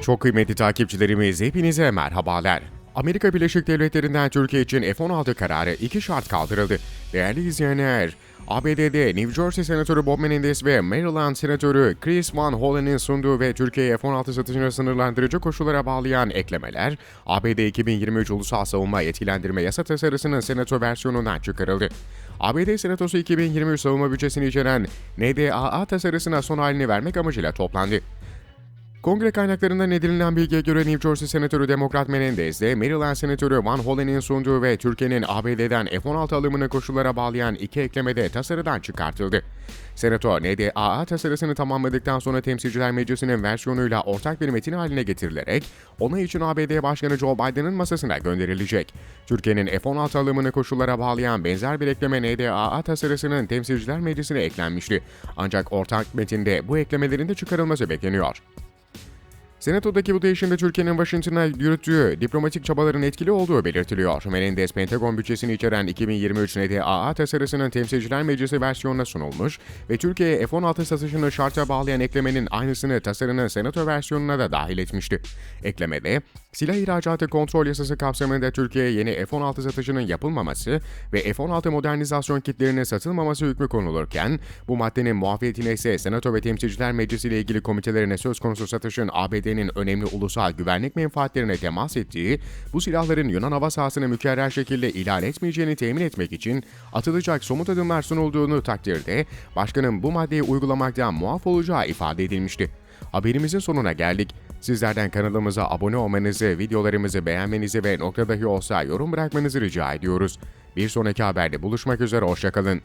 Çok kıymetli takipçilerimiz hepinize merhabalar. Amerika Birleşik Devletleri'nden Türkiye için F-16 kararı iki şart kaldırıldı. Değerli izleyenler, ABD'de New Jersey Senatörü Bob Menendez ve Maryland Senatörü Chris Van Hollen'in sunduğu ve Türkiye'ye F-16 satışını sınırlandırıcı koşullara bağlayan eklemeler, ABD 2023 Ulusal Savunma Yetkilendirme Yasa Tasarısı'nın Senato versiyonundan çıkarıldı. ABD Senatosu 2023 savunma bütçesini içeren NDAA tasarısına son halini vermek amacıyla toplandı. Kongre kaynaklarından edinilen bilgiye göre New Jersey Senatörü Demokrat Menendez de Maryland Senatörü Van Hollen'in sunduğu ve Türkiye'nin ABD'den F-16 alımını koşullara bağlayan iki eklemede tasarıdan çıkartıldı. Senato, NDAA tasarısını tamamladıktan sonra Temsilciler Meclisi'nin versiyonuyla ortak bir metin haline getirilerek onay için ABD Başkanı Joe Biden'ın masasına gönderilecek. Türkiye'nin F-16 alımını koşullara bağlayan benzer bir ekleme NDAA tasarısının Temsilciler Meclisi'ne eklenmişti. Ancak ortak metinde bu eklemelerin de çıkarılması bekleniyor. Senato'daki bu değişimde Türkiye'nin Washington'a yürüttüğü diplomatik çabaların etkili olduğu belirtiliyor. Menendez, Pentagon bütçesini içeren 2023 NDAA tasarısının Temsilciler Meclisi versiyonuna sunulmuş ve Türkiye'ye F-16 satışını şarta bağlayan eklemenin aynısını tasarının Senato versiyonuna da dahil etmişti. Eklemede, silah ihracatı kontrol yasası kapsamında Türkiye'ye yeni F-16 satışının yapılmaması ve F-16 modernizasyon kitlerinin satılmaması hükmü konulurken, bu maddenin muafiyetine ise Senato ve Temsilciler Meclisi ile ilgili komitelerine söz konusu satışın ABD'nin önemli ulusal güvenlik menfaatlerine temas ettiği, bu silahların Yunan hava sahasını mükerrer şekilde ihlal etmeyeceğini temin etmek için atılacak somut adımlar sunulduğunu takdirde, başkanın bu maddeyi uygulamaktan muaf olacağı ifade edilmişti. Haberimizin sonuna geldik. Sizlerden kanalımıza abone olmanızı, videolarımızı beğenmenizi ve nokta dahi olsa yorum bırakmanızı rica ediyoruz. Bir sonraki haberde buluşmak üzere, hoşçakalın.